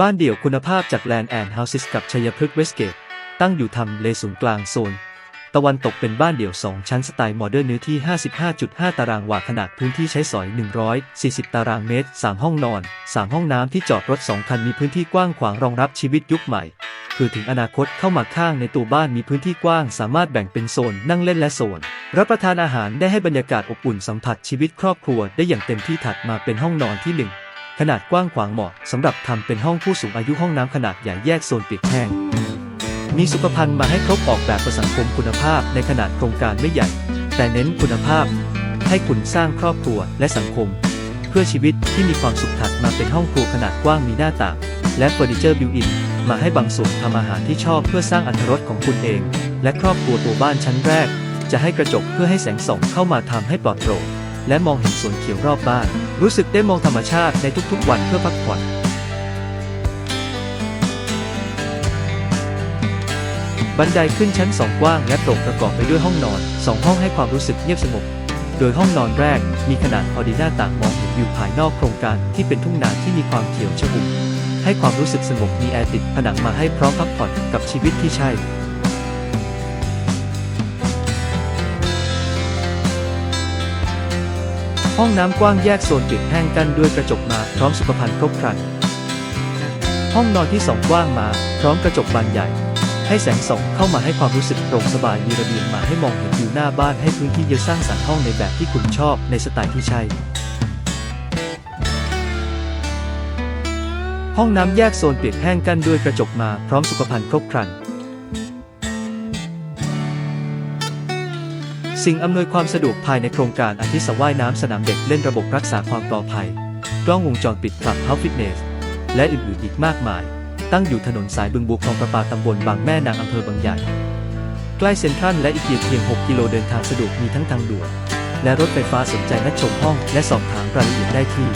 บ้านเดี่ยวคุณภาพจาก Land and Houses กับชัยพฤกษ์เวสเกต ตั้งอยู่ทำเลศูนย์กลางโซน ตะวันตกเป็นบ้านเดี่ยว 2 ชั้นสไตล์โมเดิร์นเนื้อที่ 55.5 ตารางวาขนาดพื้นที่ใช้สอย 140 ตารางเมตร 3 ห้องนอน 3 ห้องน้ำที่จอดรถ 2 คันมีพื้นที่กว้างขวางรองรับชีวิตยุคใหม่คือถึงอนาคตเข้ามาข้างในตัวบ้านมีพื้นที่กว้าง สามารถแบ่งเป็นโซนนั่งเล่นและโซน รับประทานอาหารได้ให้บรรยากาศอบอุ่นสัมผัสชีวิตครอบครัวได้อย่างเต็มที่ถัดมาเป็นห้องนอนที่หนึ่ง ขนาดกว้างขวางเหมาะสำหรับทำเป็นห้องผู้สูงอายุห้องน้ำขนาดใหญ่แยกโซนเปียกแห้ง มีสุขภัณฑ์มาให้ครบออกแบบประสังคมคุณภาพในขนาดโครงการไม่ใหญ่ แต่เน้นคุณภาพ ให้คุณสร้างครอบครัวและสังคม เพื่อชีวิตที่มีความสุขถัดมาเป็นห้องครัวขนาดกว้างมีหน้าต่างและเฟอร์นิเจอร์บิวอินมาให้บางส่วนทำอาหารที่ชอบเพื่อสร้างอรรถรสของคุณเอง และครอบครัวตัวบ้านชั้นแรก จะให้กระจกเพื่อให้แสงส่องเข้ามาทำให้ปลอดโปร่ง และมองเห็นสวนเขียวรอบบ้าน รู้สึกได้มองธรรมชาติในทุกๆ วันเพื่อพักผ่อนบันไดขึ้นชั้นสองกว้างและโปร่งประกอบไปด้วยห้องนอนสองห้องให้ความรู้สึกเงียบสงบ โดยห้องนอนแรกมีขนาดพอดีหน้าต่างมองเห็นวิวภายนอกโครงการที่เป็นทุ่งนาที่มีความเขียวชอุ่มให้ความรู้สึกสงบมีแอร์ติดผนังมาให้พร้อมพักผ่อนกับชีวิตที่ใช่ ห้องน้ำกว้างแยกโซนปียกแห้งกันด้วยกระจกมาพร้อมสุขภัณฑ์ครบครัน ห้องนอนที่สองกว้างมา พร้อมกระจกบานใหญ่ ให้แสงส่องเข้ามาให้ความรู้สึกโปร่งสบายมีระเบียงมาให้มองเห็นวิวหน้าบ้านให้พื้นที่เยอะสร้างสรรค์ห้องในแบบที่คุณชอบในสไตล์ที่ใช่ห้องน้ำแยกโซนเปียกแห้งกันด้วยกระจกมาพร้อมสุขภัณฑ์ครบครัน สิ่งอำนวยความสะดวกภายในโครงการอาทิสว่ายน้ำสนามเด็กเล่นระบบรักษาความปลอดภัย กล้องวงจรปิดคลับเฮาส์ฟิตเนส และอื่นๆอีกมากมาย ตั้งอยู่ถนนสายบึงบัวคลองประปาตำบลบางแม่นางอำเภอบางใหญ่ ใกล้เซ็นทรัลและอีกเพียง 6 กิโลเดินทางสะดวกมีทั้งทางด่วนและรถไฟฟ้าสนใจนัดชมห้องและสอบถามรายละเอียดได้ที่